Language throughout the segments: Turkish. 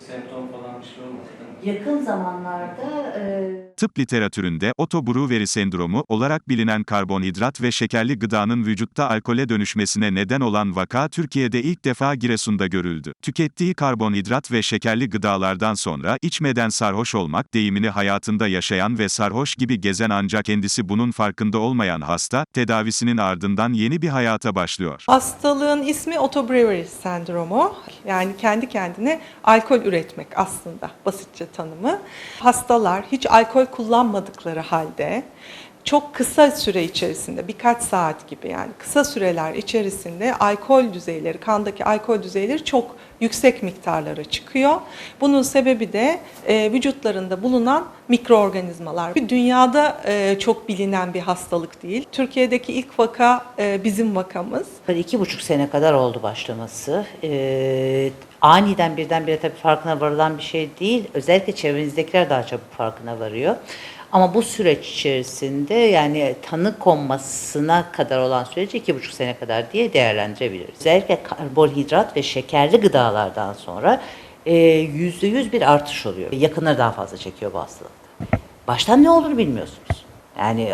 Semptom falan bir şey olmadı? Yakın zamanlarda e, Tıp literatüründe otobruveri sendromu olarak bilinen karbonhidrat ve şekerli gıdanın vücutta alkole dönüşmesine neden olan vaka Türkiye'de ilk defa Giresun'da görüldü. Tükettiği karbonhidrat ve şekerli gıdalardan sonra içmeden sarhoş olmak deyimini hayatında yaşayan ve sarhoş gibi gezen ancak kendisi bunun farkında olmayan hasta, tedavisinin ardından yeni bir hayata başlıyor. Hastalığın ismi autobrewery sendromu. Yani kendi kendine alkol üretmek aslında basitçe tanımı. Hastalar hiç alkol kullanmadıkları halde çok kısa süre içerisinde birkaç saat gibi yani kısa süreler içerisinde alkol düzeyleri, kandaki alkol düzeyleri çok yüksek miktarlara çıkıyor. Bunun sebebi de e, vücutlarında bulunan mikroorganizmalar. Dünyada e, çok bilinen bir hastalık değil. Türkiye'deki ilk vaka e, bizim vakamız. iki buçuk sene kadar oldu başlaması. E, aniden birdenbire tabii farkına varılan bir şey değil. Özellikle çevrenizdekiler daha çabuk farkına varıyor. Ama bu süreç içerisinde yani tanı konmasına kadar olan süreci iki buçuk sene kadar diye değerlendirebiliriz. Özellikle karbonhidrat ve şekerli gıdalardan sonra e, yüzde yüz bir artış oluyor. Yakınları daha fazla çekiyor bu hastalıkta. Baştan ne olduğunu bilmiyorsunuz. Yani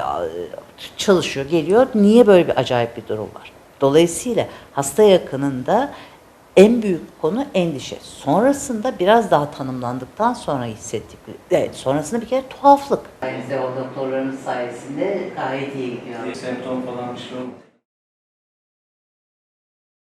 çalışıyor, geliyor. Niye böyle bir acayip bir durum var? Dolayısıyla hasta yakınında en büyük konu endişe. Sonrasında biraz daha tanımlandıktan sonra hissettik. Evet, sonrasında bir kere tuhaflık. Bize o doktorların sayesinde gayet iyi gidiyor. Semptom falan bir şey olmadı.